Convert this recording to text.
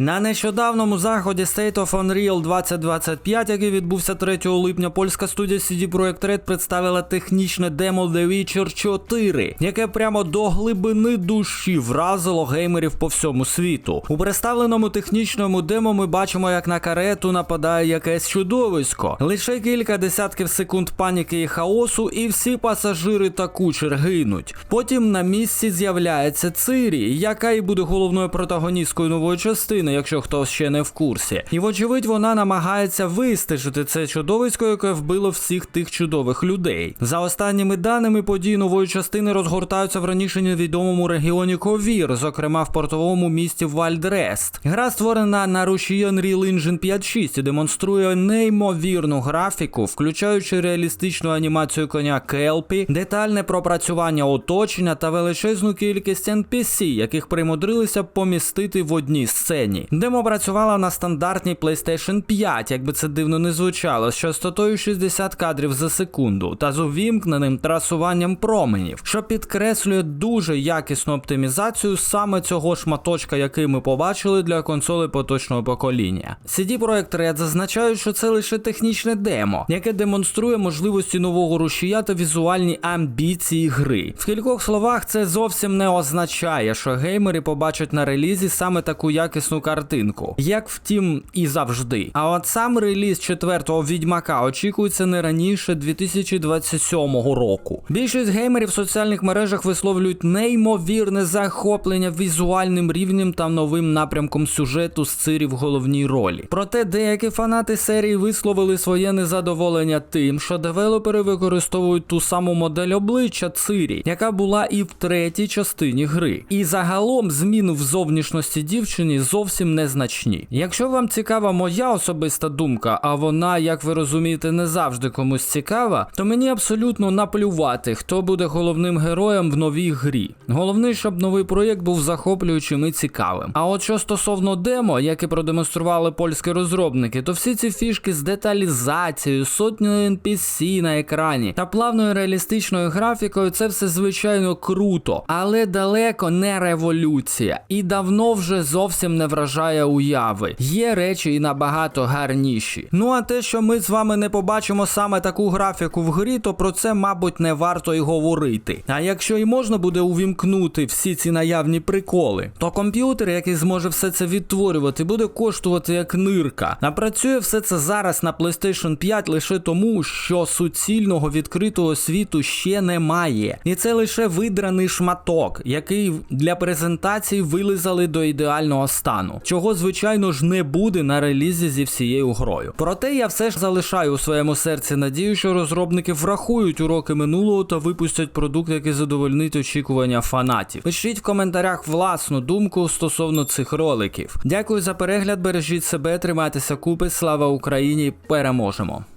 На нещодавному заході State of Unreal 2025, який відбувся 3 липня, польська студія CD Projekt Red представила технічне демо The Witcher 4, яке прямо до глибини душі вразило геймерів по всьому світу. У представленому технічному демо ми бачимо, як на карету нападає якесь чудовисько. Лише кілька десятків секунд паніки і хаосу, і всі пасажири та кучер гинуть. Потім на місці з'являється Цирі, яка і буде головною протагоністкою нової частини, якщо хтось ще не в курсі. І вочевидь вона намагається вистежити це чудовисько, яке вбило всіх тих чудових людей. За останніми даними події нової частини розгортаються в раніше невідомому регіоні Ковір, зокрема в портовому місті Вальдрест. Гра створена на рушії Unreal Engine 5.6 і демонструє неймовірну графіку, включаючи реалістичну анімацію коня Келпі, детальне пропрацювання оточення та величезну кількість NPC, яких примудрилися помістити в одній сцені. Демо працювала на стандартній PlayStation 5, якби це дивно не звучало, з частотою 60 кадрів за секунду та з увімкненим трасуванням променів, що підкреслює дуже якісну оптимізацію саме цього шматочка, який ми побачили для консолей поточного покоління. CD Projekt Red зазначають, що це лише технічне демо, яке демонструє можливості нового рушія та візуальні амбіції гри. В кількох словах це зовсім не означає, що геймери побачать на релізі саме таку якісну картинку, як втім і завжди. А от сам реліз четвертого відьмака очікується не раніше 2027 року. Більшість геймерів в соціальних мережах висловлюють неймовірне захоплення візуальним рівнем та новим напрямком сюжету з Цирі в головній ролі. Проте деякі фанати серії висловили своє незадоволення тим, що девелопери використовують ту саму модель обличчя Цирі, яка була і в третій частині гри. І загалом зміни в зовнішності дівчині зовсім незначні. Якщо вам цікава моя особиста думка, а вона, як ви розумієте, не завжди комусь цікава, то мені абсолютно наплювати, хто буде головним героєм в новій грі. Головне, щоб новий проєкт був захоплюючим і цікавим. А от що стосовно демо, яке продемонстрували польські розробники, то всі ці фішки з деталізацією, сотнею NPC на екрані та плавною реалістичною графікою, це все звичайно круто, але далеко не революція. І давно вже зовсім не вражає уяви. Є речі і набагато гарніші. Ну а те, що ми з вами не побачимо саме таку графіку в грі, то про це, мабуть, не варто й говорити. А якщо і можна буде увімкнути всі ці наявні приколи, то комп'ютер, який зможе все це відтворювати, буде коштувати як нирка. А працює все це зараз на PlayStation 5 лише тому, що суцільного відкритого світу ще немає. І це лише видраний шматок, який для презентації вилизали до ідеального стану, чого звичайно ж не буде на релізі зі всією грою. Проте я все ж залишаю у своєму серці надію, що розробники врахують уроки минулого та випустять продукт, який задовольнить очікування фанатів. Пишіть в коментарях власну думку стосовно цих роликів. Дякую за перегляд, бережіть себе, тримайтеся купи, слава Україні! Переможемо!